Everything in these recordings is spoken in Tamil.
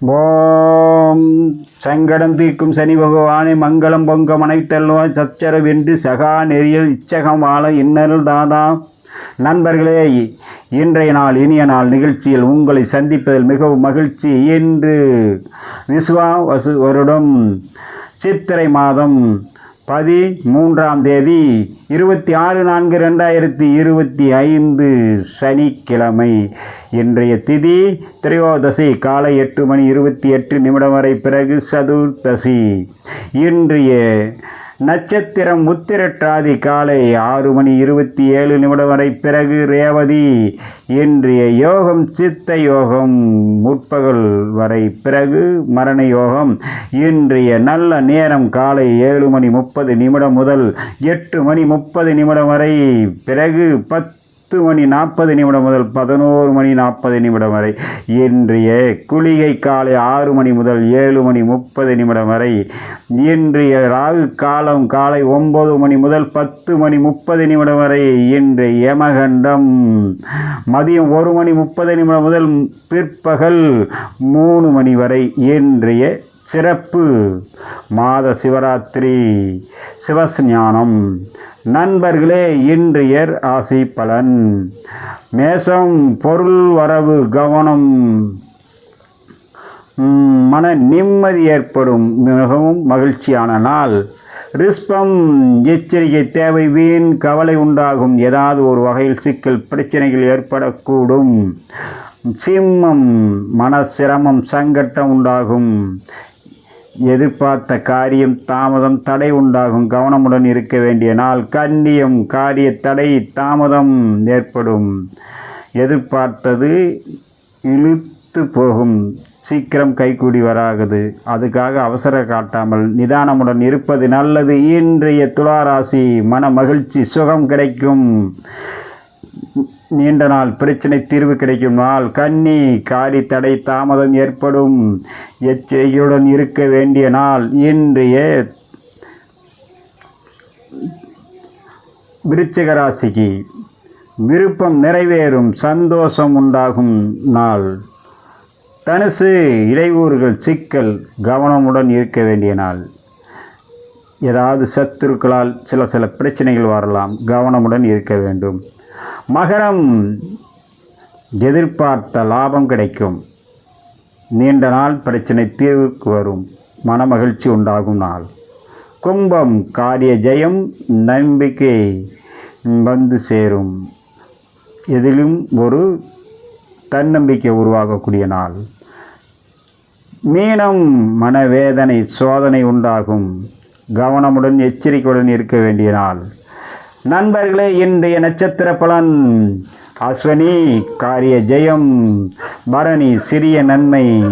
ஓம். சங்கடம் தீர்க்கும் சனி பகவானே மங்களம் பொங்க மனைத்தல்வாய் சச்சரவென்று வென்று சகா நெறியல் இச்சகம் வாழ இன்னருள் தாதா. நண்பர்களே இன்றைய நாள் இனிய நாள் நிகழ்ச்சியில் உங்களை சந்திப்பதில் மிகவும் மகிழ்ச்சி என்று விஸ்வா வசு வருடம் சித்திரை மாதம் பதி மூன்றாம் தேதி இருபத்தி ஆறு நான்கு ரெண்டாயிரத்தி இருபத்தி ஐந்து சனிக்கிழமை. இன்றைய திதி திரையோதசி காலை எட்டு மணி இருபத்தி எட்டு நிமிடம் வரை பிறகு சதுர்தசி இன்றைய நட்சத்திரம் உத்திரட்டாதி காலை ஆறு மணி இருபத்தி ஏழு நிமிடம் வரை பிறகு ரேவதி. இன்றைய யோகம் சித்த யோகம் முற்பகல் வரை பிறகு மரண யோகம். இன்றைய நல்ல நேரம் காலை ஏழு மணி முப்பது நிமிடம் முதல் எட்டு மணி முப்பது நிமிடம் வரை பிறகு பத்து பத்து மணி நாற்பது நிமிடம் முதல் பதினோரு மணி நாற்பது நிமிடம் வரை. இன்றைய குளிகை காலை ஆறு மணி முதல் ஏழு மணி முப்பது நிமிடம் வரை. இன்றைய ராகு காலம் காலை ஒன்பது மணி முதல் பத்து மணி முப்பது நிமிடம் வரை. இன்றைய யமகண்டம் மதியம் ஒரு மணி முப்பது நிமிடம் முதல் பிற்பகல் மூணு மணி வரை. இன்றைய சிறப்பு மாத சிவராத்திரி சிவஸ்ஞானம் நண்பர்களே இன்றையர் ஆசி பலன். மேசம் பொருள் வரவு கவனம். மன நிம்மதி ஏற்படும். மிகவும் மகிழ்ச்சியான நாள். ரிஸ்பம் எச்சரிக்கை தேவை வீண் கவலை உண்டாகும். ஏதாவது ஒரு வகையில் சிக்கல் பிரச்சனைகள் ஏற்படக்கூடும். சிம்மம் மன சிரமம் சங்கட்டம் உண்டாகும். எதிர்பார்த்த காரியம் தாமதம் தடை உண்டாகும். கவனமுடன் இருக்க வேண்டிய நாள் கண்ணியம் காரிய தடை தாமதம் ஏற்படும். எதிர்பார்த்தது இழுத்து போகும். சீக்கிரம் கைகூடி வராகுது அதுக்காக அவசர காட்டாமல் நிதானமுடன் இருப்பது நல்லது. இன்றைய துளாராசி மன மகிழ்ச்சி சுகம் கிடைக்கும். நீண்ட நாள் பிரச்சனை தீர்வு கிடைக்கும் நாள். கன்னி காரி தடை தாமதம் ஏற்படும். எச்சரிக்கையுடன் இருக்க வேண்டிய நாள். இன்றைய விருச்சிக ராசிக்கு விருப்பம் நிறைவேறும் சந்தோஷம் உண்டாகும் நாள். தனுசு இடையூறுகள் சிக்கல் கவனமுடன் இருக்க வேண்டிய நாள். ஏதாவது சத்துருக்களால் சில சில பிரச்சனைகள் வரலாம். கவனமுடன் இருக்க வேண்டும். மகரம் எதிர்பார்த்த லாபம் கிடைக்கும். நீண்ட நாள் பிரச்சனை தீர்வுக்கு வரும். மனமகிழ்ச்சி உண்டாகும் நாள். கும்பம் காரிய ஜெயம் நம்பிக்கை வந்து சேரும். எதிலும் ஒரு தன்னம்பிக்கை உருவாகக்கூடிய நாள். மீனம் மனவேதனை சோதனை உண்டாகும். கவனமுடன் எச்சரிக்கையுடன் இருக்க வேண்டிய நாள். நண்பர்களே இன்றைய நட்சத்திர பலன். அஸ்வனி காரிய ஜெயம் பரணி சிறிய நன்மை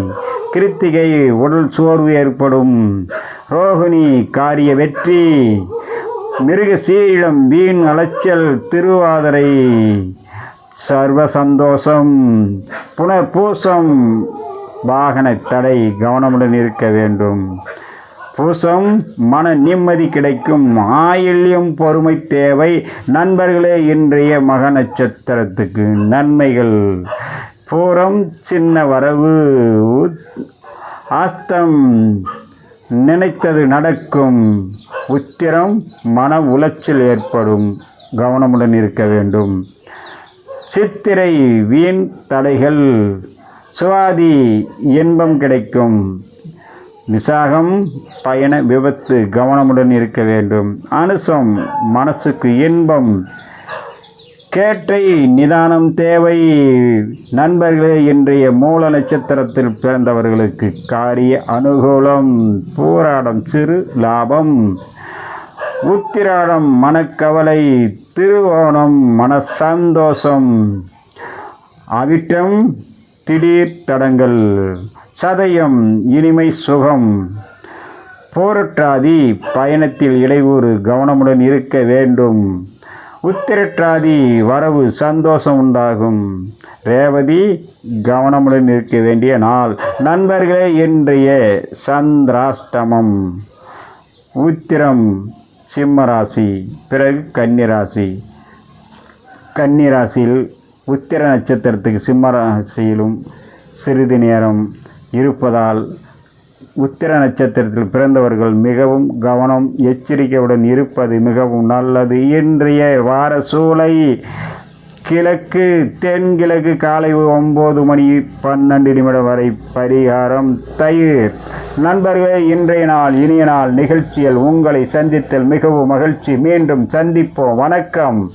கிருத்திகை உடல் சோர்வு ஏற்படும். ரோகிணி காரிய வெற்றி மிருக சீரிடம் வீண் அலைச்சல் திருவாதிரை சர்வ சந்தோஷம் புனர்பூசம் வாகன தடை கவனமுடன் இருக்க வேண்டும். புஷம் மன நிம்மதி கிடைக்கும். ஆயில்யம் பொறுமை தேவை. நண்பர்களே இன்றைய மக நட்சத்திரத்துக்கு நன்மைகள். பூரம் சின்ன வரவு. ஆஸ்தம் நினைத்தது நடக்கும். உத்திரம் மன உளைச்சல் ஏற்படும். கவனமுடன் இருக்க வேண்டும். சித்திரை வீண் தடைகள் சுவாதி இன்பம் கிடைக்கும். விசாகம் பயண விபத்து கவனமுடன் இருக்க வேண்டும். அனுசம் மனசுக்கு இன்பம். கேட்டை நிதானம் தேவை. நண்பர்களே இன்றைய மூல நட்சத்திரத்தில் பிறந்தவர்களுக்கு காரிய அனுகூலம். போராடம் சிறு லாபம். உத்திராடம் மனக்கவலை. திருவோணம் மன சந்தோஷம் அவிட்டம் திடீர் தடங்கள். சதயம் இனிமை சுகம். போரட்டாதி பயணத்தில் இடையூறு கவனமுடன் இருக்க வேண்டும். உத்திரட்டாதி வரவு சந்தோஷம் உண்டாகும். ரேவதி கவனமுடன் இருக்க வேண்டிய நாள். நண்பர்களே இன்றைய சந்திராஷ்டமம். உத்திரம் சிம்மராசி பிறகு கன்னிராசி. கன்னிராசியில் உத்திர நட்சத்திரத்துக்கு சிம்மராசியிலும் சிறிது நேரம் இருப்பதால் உத்திர நட்சத்திரத்தில் பிறந்தவர்கள் மிகவும் கவனம் எச்சரிக்கையுடன் இருப்பது மிகவும் நல்லது. இன்றைய வார சூலை கிழக்கு தென்கிழக்கு காலை ஒம்பது மணி பன்னெண்டு நிமிடம் வரை பரிகாரம். தயிர். நண்பர்களே இன்றைய நாள் இனிய நாள் நிகழ்ச்சியில் உங்களை சந்தித்தல் மிகவும் மகிழ்ச்சி. மீண்டும் சந்திப்போம். வணக்கம்.